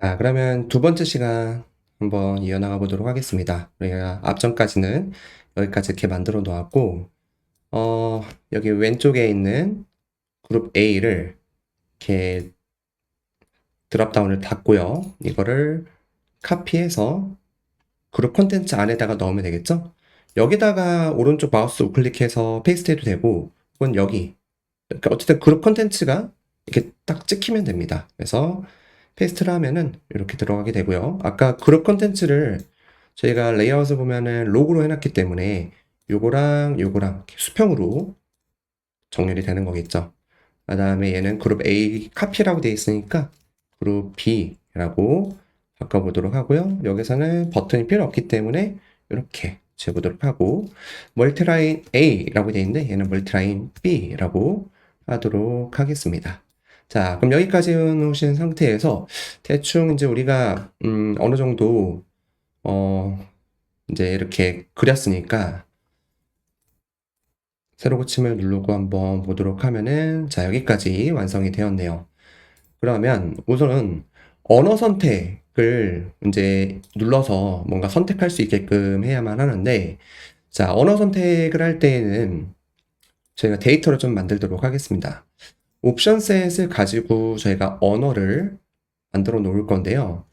자, 그러면 두 번째 시간 한번 이어나가 보도록 하겠습니다. 우리가 앞전까지는 여기까지 이렇게 만들어 놓았고, 어, 여기 왼쪽에 있는 그룹 A를 이렇게 드랍다운을 닫고요. 이거를 카피해서 그룹 콘텐츠 안에다가 넣으면 되겠죠? 여기다가 오른쪽 마우스 우클릭해서 페이스트 해도 되고, 혹은 여기. 그러니까 어쨌든 그룹 콘텐츠가 이렇게 딱 찍히면 됩니다. 그래서 페이스트를 하면은 이렇게 들어가게 되고요. 아까 그룹 콘텐츠를 저희가 레이아웃을 보면은 로그로 해놨기 때문에 요거랑 요거랑 수평으로 정렬이 되는 거겠죠. 그 다음에 얘는 그룹 A 카피라고 되어 있으니까 그룹 B라고 바꿔보도록 하고요. 여기서는 버튼이 필요 없기 때문에 이렇게 재보도록 하고 멀티라인 A라고 되어 있는데 얘는 멀티라인 B라고 하도록 하겠습니다. 자, 그럼 여기까지 해놓으신 상태에서 대충 이제 우리가 음, 어느 정도 어 이제 이렇게 그렸으니까 세로 고침을 누르고 한번 보도록 하면은 자, 여기까지 완성이 되었네요. 그러면 우선은 언어 선택을 이제 눌러서 뭔가 선택할 수 있게끔 해야만 하는데 자, 언어 선택을 할 때에는 저희가 데이터를 좀 만들도록 하겠습니다. 옵션 셋을 가지고 저희가 언어를 만들어 놓을 건데요.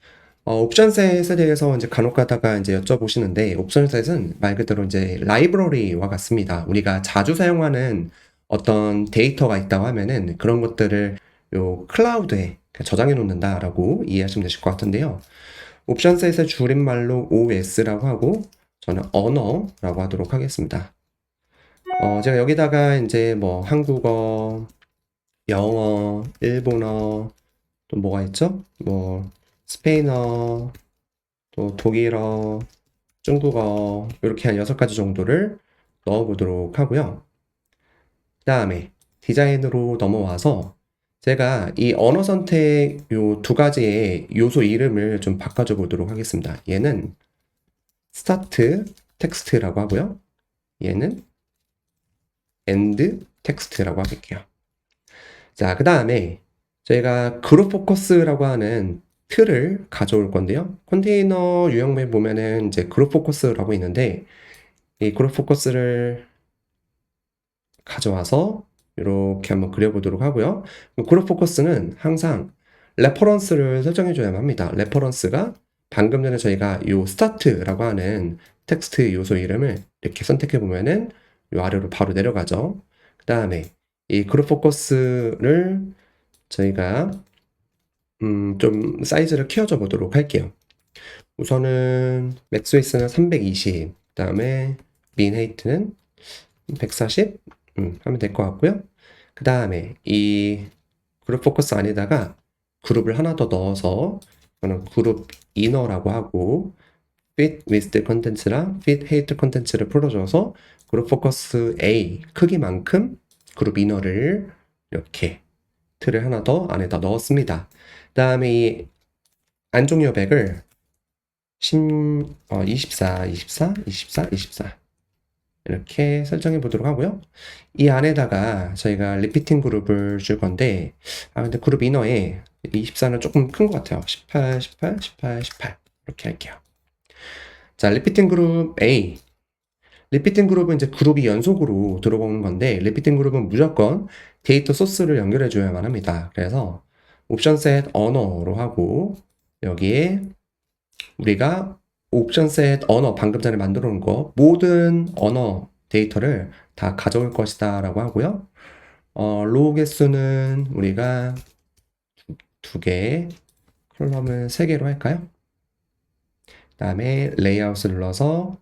어, 옵션 셋에 대해서 이제 간혹 가다가 이제 여쭤보시는데, 옵션 셋은 말 그대로 이제 라이브러리와 같습니다. 우리가 자주 사용하는 어떤 데이터가 있다고 하면은 그런 것들을 요 클라우드에 저장해 놓는다라고 이해하시면 되실 것 같은데요. 옵션 셋의 줄임말로 OS라고 하고, 저는 언어라고 하도록 하겠습니다. 어, 제가 여기다가 이제 뭐 한국어, 영어, 일본어, 또 뭐가 있죠? 뭐 스페인어, 또 독일어, 중국어 이렇게 한 여섯 가지 정도를 넣어보도록 하고요. 그 다음에 디자인으로 넘어와서 제가 이 언어 선택 요 두 가지의 요소 이름을 좀 바꿔줘 보도록 하겠습니다. 얘는 스타트 텍스트라고 하고요. 얘는 엔드 텍스트라고 할게요. 자, 그 다음에 저희가 그룹 포커스라고 하는 틀을 가져올 건데요. 컨테이너 유형에 보면은 이제 그룹 포커스라고 있는데 이 그룹 포커스를 가져와서 이렇게 한번 그려보도록 하고요. 그룹 포커스는 항상 레퍼런스를 설정해 줘야만 합니다. 레퍼런스가 방금 전에 저희가 이 스타트라고 하는 텍스트 요소 이름을 이렇게 선택해 보면은 이 아래로 바로 내려가죠. 그 다음에 이 그룹 포커스를 저희가 음, 좀 사이즈를 키워줘 보도록 할게요. 우선은 맥스웨이스는 320, 그 다음에 민 헤이트는 140 음, 하면 될 것 같고요. 그 다음에 이 그룹 포커스 안에다가 그룹을 하나 더 넣어서 저는 그룹 이너라고 하고 fit with 컨텐츠랑 fit hate 컨텐츠를 풀어줘서 그룹 포커스 A 크기만큼 그룹 이너를 이렇게 틀을 하나 더 안에다 넣었습니다. 그 다음에 이 안쪽 여백을 10, 어, 24, 24, 24, 24 이렇게 설정해 보도록 하고요. 이 안에다가 저희가 리피팅 그룹을 줄 건데 아 근데 그룹 이너에 24는 조금 큰 것 같아요. 18, 18, 18, 18 이렇게 할게요. 자, 리피팅 그룹 A 리피팅 그룹은 이제 그룹이 연속으로 들어오는 건데 리피팅 그룹은 무조건 데이터 소스를 연결해 줘야만 합니다. 그래서 옵션 셋 언어로 하고 여기에 우리가 옵션 셋 언어 방금 전에 만들어 놓은 거 모든 언어 데이터를 다 가져올 것이다 라고 하고요. 어, 로우 개수는 우리가 두 개, 컬럼을 세 개로 할까요? 그 다음에 레이아웃을 눌러서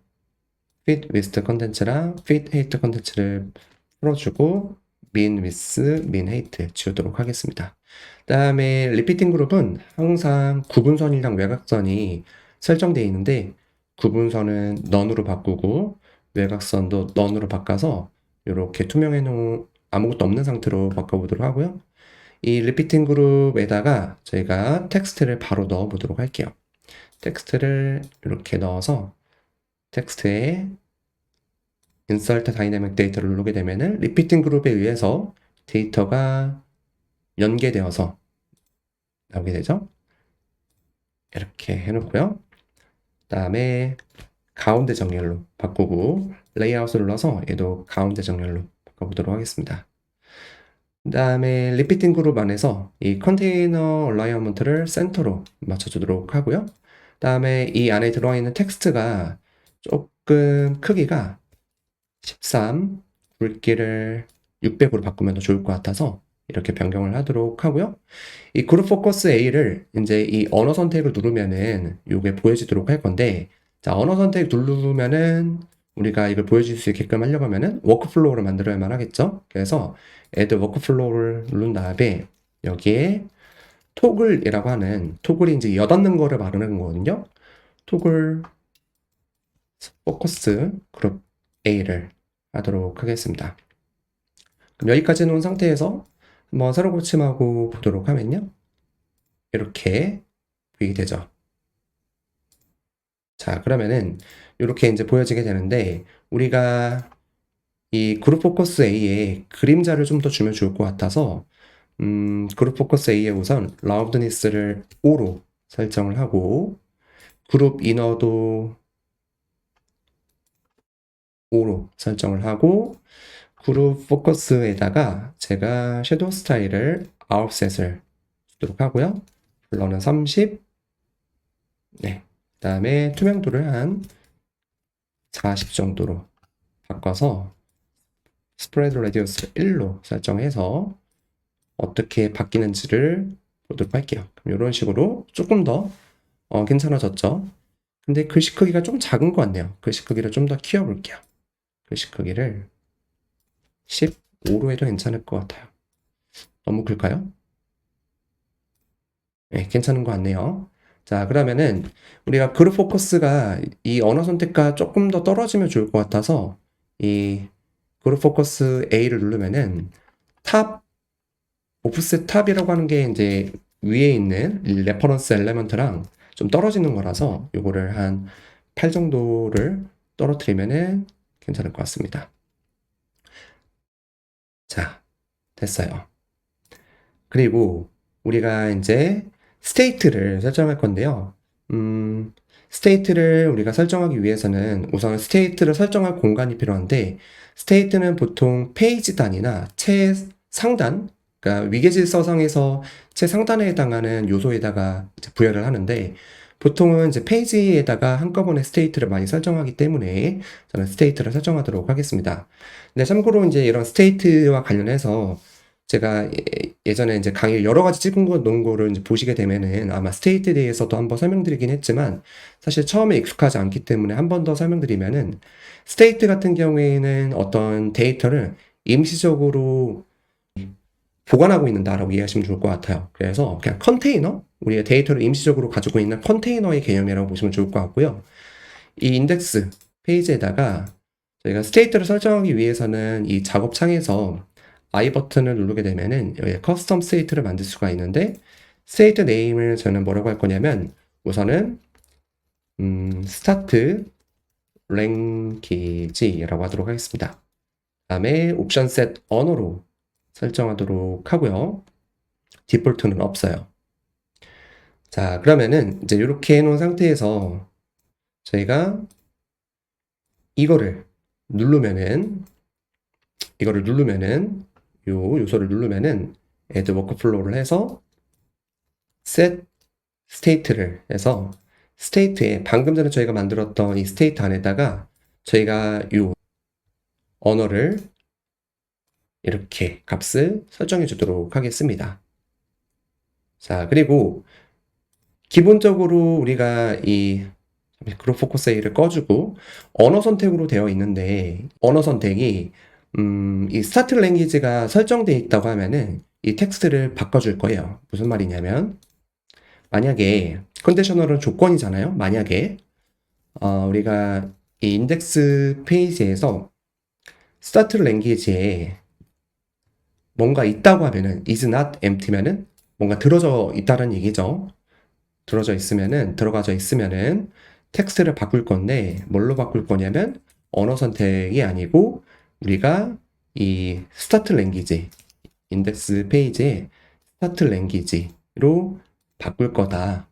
fit with 컨텐츠랑 fit hate 컨텐츠를 풀어주고 min with min hate 지우도록 하겠습니다. 그 다음에 리피팅 그룹은 항상 구분선이랑 외곽선이 설정되어 있는데 구분선은 none으로 바꾸고 외곽선도 none으로 바꿔서 이렇게 투명해 놓은 아무것도 없는 상태로 바꿔보도록 하고요. 이 리피팅 그룹에다가 저희가 텍스트를 바로 넣어 보도록 할게요. 텍스트를 이렇게 넣어서 텍스트에 insert dynamic data를 누르게 되면은 리피팅 그룹에 의해서 데이터가 연계되어서 나오게 되죠. 이렇게 해놓고요. 그 다음에 가운데 정렬로 바꾸고 레이아웃을 눌러서 얘도 가운데 정렬로 바꿔보도록 하겠습니다. 그 다음에 리피팅 그룹 안에서 이 컨테이너 얼라이먼트를 센터로 맞춰주도록 하고요. 그 다음에 이 안에 들어와 있는 텍스트가 조금 크기가 13 굵기를 600으로 바꾸면 더 좋을 것 같아서 이렇게 변경을 하도록 하고요. 이 그룹 포커스 A를 이제 이 언어 선택을 누르면은 이게 보여지도록 할 건데 자, 언어 선택 누르면은 우리가 이걸 보여줄 수 있게끔 하려고 하면은 워크플로우를 만들어야만 하겠죠. 그래서 add 워크플로우를 누른 다음에 여기에 토글이라고 하는 토글이 이제 엿없는 거를 말하는 거거든요. 토글 포커스 그룹 A를 하도록 하겠습니다. 그럼 여기까지 놓은 상태에서 한번 새로 고침하고 보도록 하면요. 이렇게 보이게 되죠. 자, 그러면은 이렇게 이제 보여지게 되는데 우리가 이 그룹 포커스 A에 그림자를 좀 더 주면 좋을 것 같아서 음, 그룹 포커스 A에 우선 라우드니스를 5로 설정을 하고 그룹 이너도 5로 설정을 하고 그룹 포커스에다가 제가 섀도우 스타일을 아웃셋을 주도록 하고요. 블러는 30. 네. 그 다음에 투명도를 한 40 정도로 바꿔서 스프레드 레디우스 1로 설정해서 어떻게 바뀌는지를 보도록 할게요. 이런 식으로 조금 더 어, 괜찮아졌죠? 근데 글씨 크기가 좀 작은 것 같네요. 글씨 크기를 좀 더 키워볼게요. 글씨 크기를 15로 해도 괜찮을 것 같아요. 너무 클까요? 네, 괜찮은 것 같네요. 자, 그러면은 우리가 그룹 포커스가 이 언어 선택과 조금 더 떨어지면 좋을 것 같아서 이 그룹 포커스 A를 누르면은 탑 오프셋 탑이라고 하는 게 이제 위에 있는 레퍼런스 엘레먼트랑 좀 떨어지는 거라서 요거를 한 8 정도를 떨어뜨리면은 괜찮을 것 같습니다. 자, 됐어요. 그리고 우리가 이제 스테이트를 설정할 건데요. 음, 스테이트를 우리가 설정하기 위해서는 우선 스테이트를 설정할 공간이 필요한데, 스테이트는 보통 페이지 단위나 최상단, 그러니까 위계질서상에서 최상단에 해당하는 요소에다가 부여를 하는데, 보통은 이제 페이지에다가 한꺼번에 스테이트를 많이 설정하기 때문에 저는 스테이트를 설정하도록 하겠습니다. 근데 참고로 이제 이런 스테이트와 관련해서 제가 예- 예전에 이제 강의 여러 가지 찍은 거 놓은 거를 이제 보시게 되면은 아마 스테이트에 대해서도 한번 설명드리긴 했지만 사실 처음에 익숙하지 않기 때문에 한 번 더 설명드리면은 스테이트 같은 경우에는 어떤 데이터를 임시적으로 보관하고 있는다라고 이해하시면 좋을 것 같아요. 그래서 그냥 컨테이너, 우리의 데이터를 임시적으로 가지고 있는 컨테이너의 개념이라고 보시면 좋을 것 같고요. 이 인덱스 페이지에다가 저희가 스테이트를 설정하기 위해서는 이 작업 창에서 I 버튼을 누르게 되면은 여기 커스텀 스테이트를 만들 수가 있는데 스테이트 네임을 저는 뭐라고 할 거냐면 우선은 음, 스타트 랭키지라고 하도록 하겠습니다. 다음에 옵션 셋 언어로 설정하도록 하고요. 디폴트는 없어요. 자, 그러면은 이제 이렇게 해놓은 상태에서 저희가 이거를 누르면은 이거를 누르면은 요 요소를 누르면은 add workflow를 해서 set state를 해서 state에 방금 전에 저희가 만들었던 이 state 안에다가 저희가 요 언어를 이렇게 값을 설정해 주도록 하겠습니다. 자, 그리고 기본적으로 우리가 이 그룹 포커스 A를 꺼주고 언어 선택으로 되어 있는데 언어 선택이 음, 이 스타트 랭귀지가 설정되어 있다고 하면은 이 텍스트를 바꿔줄 거예요. 무슨 말이냐면 만약에 컨디셔널은 조건이잖아요. 만약에 어, 우리가 이 인덱스 페이지에서 스타트 랭귀지에 뭔가 있다고 하면은 is not empty면은 뭔가 들어져 있다는 얘기죠. 들어져 있으면은 들어가져 있으면은 텍스트를 바꿀 건데 뭘로 바꿀 거냐면 언어 선택이 아니고 우리가 이 스타트 랭귀지 인덱스 페이지에 스타트 랭귀지로 바꿀 거다.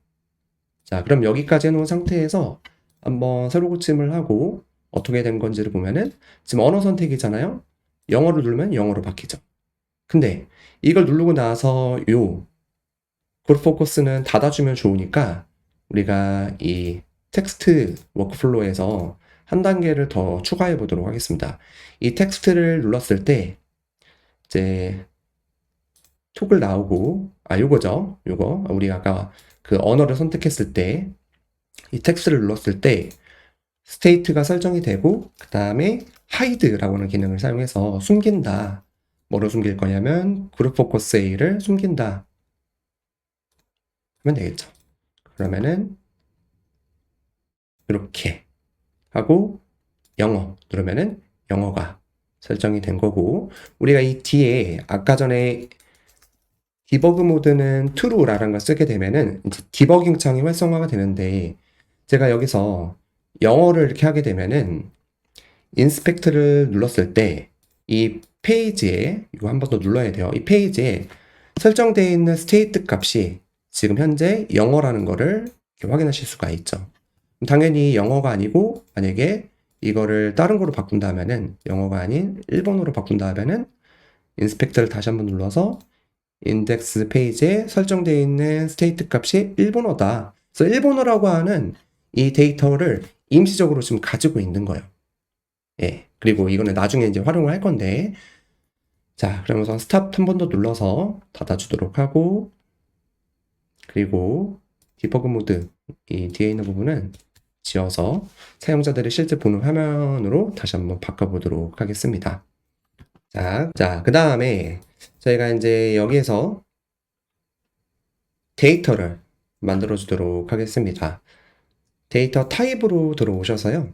자, 그럼 여기까지 해놓은 상태에서 한번 새로 고침을 하고 어떻게 된 건지를 보면은 지금 언어 선택이잖아요. 영어를 누르면 영어로 바뀌죠. 근데 이걸 누르고 나서 요 그룹 포커스는 닫아주면 좋으니까 우리가 이 텍스트 워크플로우에서 한 단계를 더 추가해 보도록 하겠습니다. 이 텍스트를 눌렀을 때 이제 톡을 나오고 아 요거죠. 요거 우리가 아까 그 언어를 선택했을 때 이 텍스트를 눌렀을 때 스테이트가 설정이 되고 그 다음에 하이드라고 하는 기능을 사용해서 숨긴다. 뭐로 숨길 거냐면 그룹 포커스 A를 숨긴다. 하면 되겠죠. 그러면은 이렇게 하고 영어 누르면은 영어가 설정이 된 거고 우리가 이 뒤에 아까 전에 디버그 모드는 true라는 걸 쓰게 되면은 이제 디버깅 창이 활성화가 되는데 제가 여기서 영어를 이렇게 하게 되면은 인스펙트를 눌렀을 때 이 페이지에 이거 한 번 더 눌러야 돼요. 이 페이지에 설정되어 있는 스테이트 값이 지금 현재 영어라는 거를 확인하실 수가 있죠. 당연히 영어가 아니고 만약에 이거를 다른 거로 바꾼다면은 영어가 아닌 일본어로 바꾼다면은 인스펙터를 다시 한번 눌러서 인덱스 페이지에 설정되어 있는 스테이트 값이 일본어다. 그래서 일본어라고 하는 이 데이터를 임시적으로 지금 가지고 있는 거예요. 예. 그리고 이거는 나중에 이제 활용을 할 건데. 자, 그러면서 스탑 한 번 더 눌러서 닫아주도록 하고, 그리고 디버그 모드, 이 뒤에 있는 부분은 지워서 사용자들이 실제 보는 화면으로 다시 한번 바꿔보도록 하겠습니다. 자, 자, 그 다음에 저희가 이제 여기에서 데이터를 만들어 주도록 하겠습니다. 데이터 타입으로 들어오셔서요.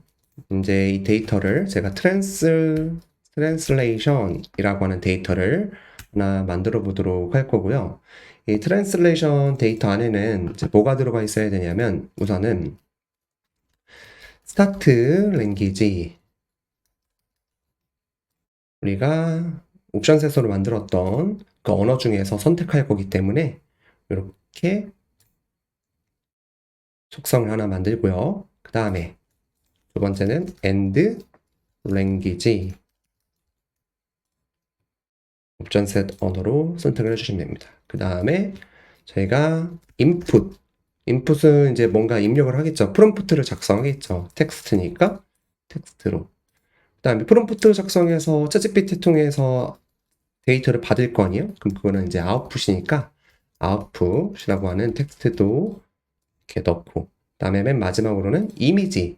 이제 이 데이터를 제가 트랜스 트랜슬레이션이라고 하는 데이터를 하나 만들어 보도록 할 거고요. 이 트랜슬레이션 데이터 안에는 뭐가 들어가 있어야 되냐면 우선은 스타트 랭귀지 우리가 옵션 세서로 만들었던 그 언어 중에서 선택할 거기 때문에 이렇게 속성을 하나 만들고요. 그 다음에 두 번째는 end language 옵션 셋 언어로 선택을 해주시면 됩니다. 그 다음에 저희가 input input은 이제 뭔가 입력을 하겠죠. 프롬프트를 작성하겠죠. 텍스트니까 텍스트로. 그 다음에 프롬프트 작성해서 챗GPT 통해서 데이터를 받을 거 아니에요? 그럼 그거는 이제 아웃풋이니까 아웃풋이라고 하는 텍스트도 이렇게 넣고 그 다음에 맨 마지막으로는 이미지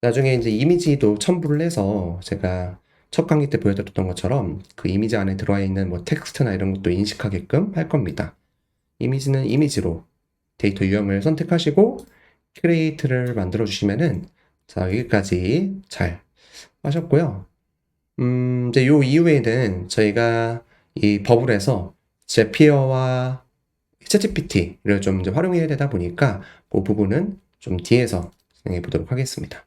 나중에 이제 이미지도 첨부를 해서 제가 첫 강의 때 보여드렸던 것처럼 그 이미지 안에 들어와 있는 뭐 텍스트나 이런 것도 인식하게끔 할 겁니다. 이미지는 이미지로 데이터 유형을 선택하시고 크리에이트를 만들어 주시면은 자 여기까지 잘 하셨고요. 음 이제 요 이후에는 저희가 이 버블에서 제피어와 챗GPT를 좀 이제 활용해야 되다 보니까 그 부분은 좀 뒤에서 진행해 보도록 하겠습니다.